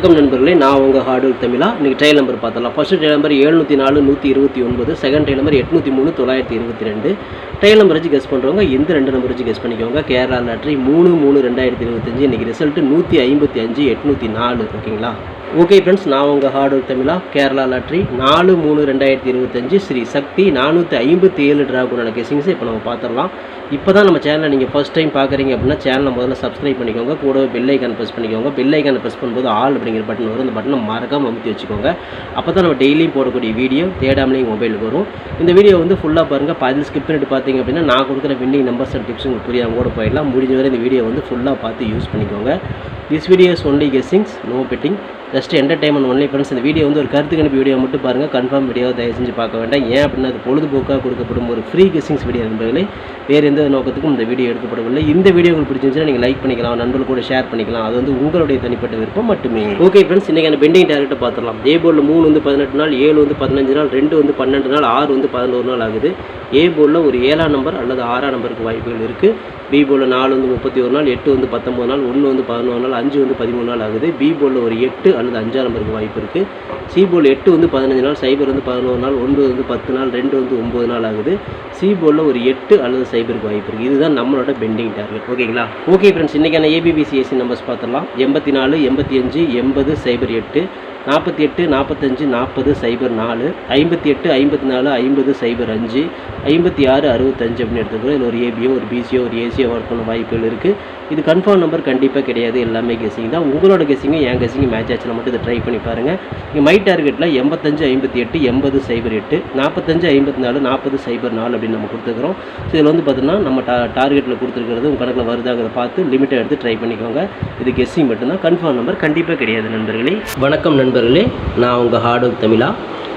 வணக்கம் நண்பர்களே நான் உங்கள் ஹார்டு தமிழா. இன்றைக்கி ட்ரையல் நம்பர் பார்த்தலாம் ஃபஸ்ட்டு ட்ரையல் நம்பர் எழுநூற்றி நாலு நூற்றி இருபத்தி ஒன்பது செகண்ட் ட்ரையல் நம்பர் எட்நூற்றி மூணு தொள்ளாயிரத்தி இருபத்தி ரெண்டு. ட்ரையல் நம்பர் வச்சு கெஸ் பண்ணுறவங்க இந்த ரெண்டு நம்பர் வச்சு கெஸ் பண்ணிக்கோங்க. கேரளா லாட்ரி மூணு மூணு ரெண்டாயிரத்தி இருபத்தஞ்சு இன்றைக்கி ரிசல்ட்டு நூற்றி ஐம்பத்தி அஞ்சு எட்நூற்றி நாலு ஓகேங்களா ஓகே ஃப்ரெண்ட்ஸ் நான் உங்கள் ஹார்டு தமிழா கேரளா லாட்ரி நாலு மூணு ரெண்டாயிரத்தி இருபத்தஞ்சு ஸ்ரீ சக்தி நானூற்றி ஐம்பத்தி ஏழு ட்ராகுனோட கெசிங்ஸை இப்போ நம்ம பார்த்துடலாம் இப்போ தான் நம்ம சேனலை நீங்கள் ஃபஸ்ட் டைம் பார்க்குறீங்க அப்படின்னா சேனலை முதல்ல சப்ஸ்கிரைப் பண்ணிக்கோங்க. கூடவே பெல் ஐக்கான் ப்ரெஸ் பண்ணிக்கோங்க. பெல் ஐக்கான் ப்ரெஸ் பண்ணும்போது ஆல் அப்படிங்கிற பட்டன் வரும். அந்த பட்டனை மறக்காம அமுத்தி வச்சுக்கோங்க. அப்போ தான் நம்ம டெய்லியும் போடக்கூடிய வீடியோ தேடாமலே மொபைலுக்கு வரும். இந்த வீடியோ வந்து ஃபுல்லாக பாருங்கள் பாதி ஸ்கிப் பண்ணிட்டு பார்த்தீங்க அப்படின்னா நான் கொடுக்குற வின்னிங் நம்பர்ஸ் அண்ட் டிப்ஸ் உங்களுக்கு புரியாமல் கூட போயிடலாம். முடிஞ்ச வரை இந்த வீடியோ வந்து ஃபுல்லாக பார்த்து யூஸ் பண்ணிக்கோங்க. This videos only guessings no betting just entertainment only friends இந்த வீடியோ வந்து ஒரு கருத்து கணிப்பு வீடியோ மட்டும் பாருங்கள் கன்ஃபார்ம் வீடியோ தயவு செஞ்சு பார்க்க வேண்டாம். ஏன் அப்படின்னா அது பொழுதுபோக்காக கொடுக்கப்படும் ஒரு ஃப்ரீ கெஸ்ஸிங்ஸ் வீடியோ நண்பர்களே. வேறு எந்த நோக்கத்துக்கும் இந்த வீடியோ எடுக்கப்படவில்லை. இந்த வீடியோ உங்களுக்கு பிடிச்சிருந்துச்சுன்னா நீங்கள் லைக் பண்ணிக்கலாம். நண்பர்கள் கூட ஷேர் பண்ணிக்கலாம். அது வந்து உங்களுடைய தனிப்பட்ட விருப்பம் மட்டுமே. ஓகே ஃப்ரெண்ட்ஸ் இன்றைக்கான பெண்டிங் டேரக்டை பார்த்துடலாம். ஏ போர்டில் மூணு வந்து பதினெட்டு நாள் ஏழு வந்து பதினஞ்சு நாள் ரெண்டு வந்து பன்னெண்டு நாள் ஆறு வந்து பதினோரு நாள் ஆகுது. ஏ போர்டில் ஒரு ஏழாம் நம்பர் அல்லது ஆறாம் நம்பருக்கு வாய்ப்புகள் இருக்குது பி போர்டில் நாலு வந்து முப்பத்தி ஒரு நாள் எட்டு வந்து பத்தொம்பது நாள் ஒன்று வந்து பதினோரு நாள் அஞ்சு வந்து பதிமூணு நாள் ஆகுது. பி போர்டில் ஒரு எட்டு அல்லது அஞ்சாம் நம்பருக்கு வாய்ப்பு இருக்குது சிபோல் எட்டு வந்து பதினஞ்சு நாள் சைபர் வந்து பதினோரு நாள் ஒன்பது வந்து பத்து நாள் ரெண்டு வந்து ஒம்பது நாள் ஆகுது. சிபோலில் ஒரு எட்டு அல்லது சைபருக்கு வாய்ப்பு இருக்குது இதுதான் நம்மளோட பெண்டிங் டார்கெட் ஓகேங்களா? ஓகே ஃப்ரெண்ட்ஸ் இன்றைக்கான ஏபிபிசிஎஸ்சி நம்பர்ஸ் பார்த்துடலாம். எண்பத்தி நாலு எண்பத்தி அஞ்சு எண்பது சைபர் எட்டு நாற்பத்தி எட்டு நாற்பத்தஞ்சு நாற்பது சைபர் நாலு ஐம்பத்தி எட்டு ஐம்பத்தி நாலு ஐம்பது சைபர் அஞ்சு ஐம்பத்தி ஆறு அறுபத்தஞ்சு அப்படின்னு எடுத்துக்கிறோம் இதில் ஒரு ஏபியோ ஒரு பிசியோ ஒரு ஏசியோ ஒர்க் பண்ண வாய்ப்புகள் இருக்குது இது கன்ஃபார்ம் நம்பர் கண்டிப்பாக கிடையாது. எல்லாமே கெஸிங் தான். உங்களோட கெஸிங்கு என் கெஸிங் மேட்ச் ஆச்சுன்னா மட்டும் இதை ட்ரை பண்ணி பாருங்கள் இங்கே மை டார்கெட்டில் எண்பத்தஞ்சு ஐம்பத்தி எட்டு எண்பது சைபர் எட்டு நாற்பத்தஞ்சு ஐம்பத்தி நாலு நாற்பது சைபர் நாலு அப்படின்னு நம்ம கொடுத்துருக்குறோம். ஸோ இதில் வந்து பார்த்தீங்கன்னா நம்ம டா டார்கெட்டில் கொடுத்துருக்கிறது உங்கள் கணக்கில் வருதாங்கிறத பார்த்து லிமிட்டை எடுத்து ட்ரை பண்ணிக்கோங்க. இது கெஸ்ஸிங் மட்டும்தான். கன்ஃபார்ம் நம்பர் கண்டிப்பாக கிடையாது நண்பர்களே. வணக்கம் நண்பர்களே நான் உங்கள் ஹார்ட் ஒர்க் தமிழா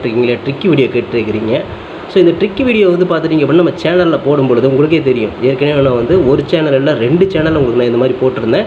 கேட்டிருக்கீங்களே ட்ரிக்கி வீடியோ கேட்டிருக்கிறீங்க. ஸோ இந்த ட்ரிக்கி வீடியோ வந்து பார்த்துட்டிங்க அப்படின்னா நம்ம சேனலில் போடும்பொழுது உங்களுக்கே தெரியும். ஏற்கனவே நான் வந்து ஒரு சேனல் இல்லை ரெண்டு சேனல் உங்களுக்கு நான் இந்த மாதிரி போட்டிருந்தேன்.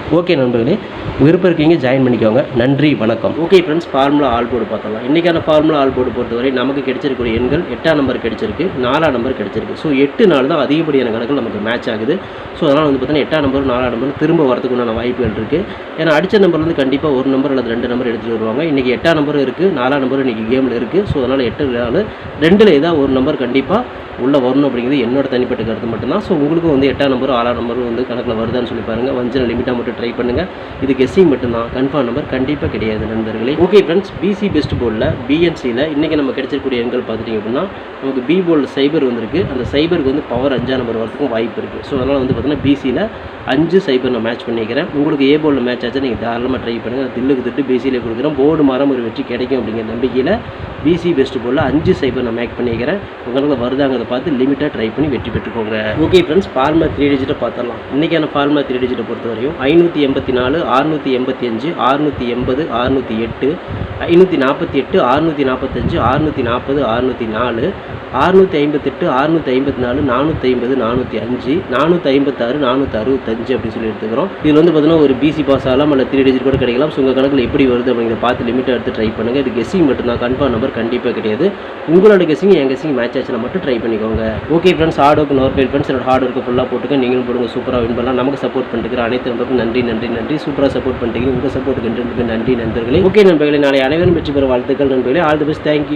ஓகே நண்பர்களே விருப்பம் இருக்கீங்க ஜாயின் பண்ணிக்கோங்க. நன்றி வணக்கம். Okay friends formula all board பார்த்தலாம் இன்றைக்கான ஃபார்முலா ஆல் போர்டு பொறுத்தவரை நமக்கு கிடைச்சிருக்கிற எண்கள் எட்டாம் நம்பர் கிடைச்சிருக்கு நாலாம் நம்பர் கிடைச்சிருக்கு. ஸோ எட்டு நாள் தான் அதிகப்படியான கணக்கு நமக்கு மேட்ச் ஆகுது. ஸோ அதனால் வந்து பார்த்தீங்கன்னா எட்டாம் நம்பர் நாலாம் நம்பர் திரும்ப வரதுக்கு உண்டான வாய்ப்புகள் இருக்குது ஏன்னா அடித்த நம்பர்லேருந்து கண்டிப்பாக ஒரு நம்பர் அல்லது ரெண்டு நம்பர் எடுத்துகிட்டு வருவாங்க. இன்றைக்கி எட்டாம் நம்பரும் இருக்குது நாலாம் நம்பரும் இன்றைக்கி கேமில் இருக்குது ஸோ அதனால் எட்டு நாள் ரெண்டில் ஏதாவது ஒரு நம்பர் கண்டிப்பாக உள்ளே வரணும் அப்படிங்கிறது என்னோட தனிப்பட்ட கருத்து மட்டும்தான். ஸோ உங்களுக்கும் வந்து எட்டாம் நம்பரும் ஆறாம் நம்பரும் வந்து கணக்கில் வருதான்னு சொல்லி பாருங்கள் வஞ்சன லிமிட்டாக மட்டும் ட்ரை பண்ணுங்கள் இது கெஸ்ஸிங் மட்டும்தான். கன்ஃபார்ம் நம்பர் கண்டிப்பாக கிடையாது நண்பர்களே. ஓகே ஃப்ரெண்ட்ஸ் பிசி பெஸ்ட் போர்டில் பிஎன்சியில் இன்றைக்கி நம்ம கிடைச்சிருக்கூடிய எண்கள் பார்த்துட்டிங்க அப்படின்னா நமக்கு பி போர்டில் சைபர் வந்திருக்கு. அந்த சைபருக்கு வந்து பவர் அஞ்சாம் நம்பர் வரதுக்கும் வாய்ப்பு இருக்குது ஸோ அதனால் வந்து பார்த்தீங்கன்னா பிசியில் அஞ்சு சைபர் நான் மேட்ச் பண்ணிக்கிறேன். உங்களுக்கு ஏ போர்டில் மேட்ச் ஆச்சு நீங்கள் தாராளமாக ட்ரை பண்ணுங்கள் தில்லுக்கு திட்டு பிசியில் கொடுக்குறேன். போர்டு மாறம் ஒரு வெற்றி கிடைக்கும் அப்படிங்கிற நம்பிக்கையில் பிசி பெஸ்ட் போர்டில் அஞ்சு சைபர் நான் மேக் பண்ணிக்கிறேன். உங்களுக்கு வருதாங்கிறத பார்த்து லிமிட்டாக ட்ரை பண்ணி வெற்றி பெற்றுக்கோங்க. ஓகே ஃப்ரெண்ட்ஸ் ஃபார்மா த்ரீ டிஜிட்டை பார்த்துடலாம். இன்றைக்கான ஃபார்மா த்ரீ டிஜிட்டை பொறுத்த வரையும் ஐநூற்றி எண்பத்தி நாலு அறுநூற்றி எண்பத்தி அஞ்சு அறுநூற்றி எண்பது அறுநூற்றி எட்டு ஐநூற்றி நாற்பத்தி எட்டு அறுநூற்றி நாற்பத்தஞ்சு அறுநூற்றி நாற்பது அறுநூற்றி நாலு அறுநூற்றி ஐம்பத்தெட்டு அறுநூற்றி ஐம்பத்தி நாலு நானூற்றி ஐம்பது நானூற்றி அஞ்சு நானூற்றி ஐம்பத்தாறு நானூற்றி அறுபத்தஞ்சு அப்படின்னு சொல்லி எடுத்துக்கிறோம். இதில் வந்து பார்த்தீங்கன்னா ஒரு பிசி பாஸ் ஆகலாம் அல்ல த்ரீ டிஜிட் கூட கிடைக்கலாம். ஸோ உங்கள் கணக்கில் எப்படி வருது அப்படிங்கிறத பார்த்து லிமிட்டாக எடுத்து ட்ரை பண்ணுங்கள் இது கெஸ்ஸிங் மட்டும்தான். கன்ஃபார்ம் நம்பர் கண்டிப்பாக கிடையாது. உங்களோட கெஸ்ஸிங் என் கெஸ்ஸிங் மேட்ச் ஆச்சுன்னா மட்டும் ட்ரை பண்ணிக்கோங்க. ஓகே ஃப்ரெண்ட்ஸ் ஹார்ட் ஒர்க் நோர் ஃப்ரெண்ட்ஸ் என்னோட ஹார்ட் ஒர்க்கு ஃபுல்லாக போட்டுக்க. நீங்களும் போடுங்க. சூப்பராக வின் பண்ணலாம். நமக்கு சப்போர்ட் பண்ணிட்டு அனைத்து நம்பருக்கும் நன்றி. நன்றி நன்றி நன்றி. சூப்பராக சப்போர்ட் பண்ணுறீங்க உங்கள் சப்போர்ட்டுக்கு நன்றி நண்பர்களே ஓகே நண்பர்களே நாளை அனைவரும் வெற்றி பெற வாழ்த்துக்கள் நண்பர்களே. All the best thank you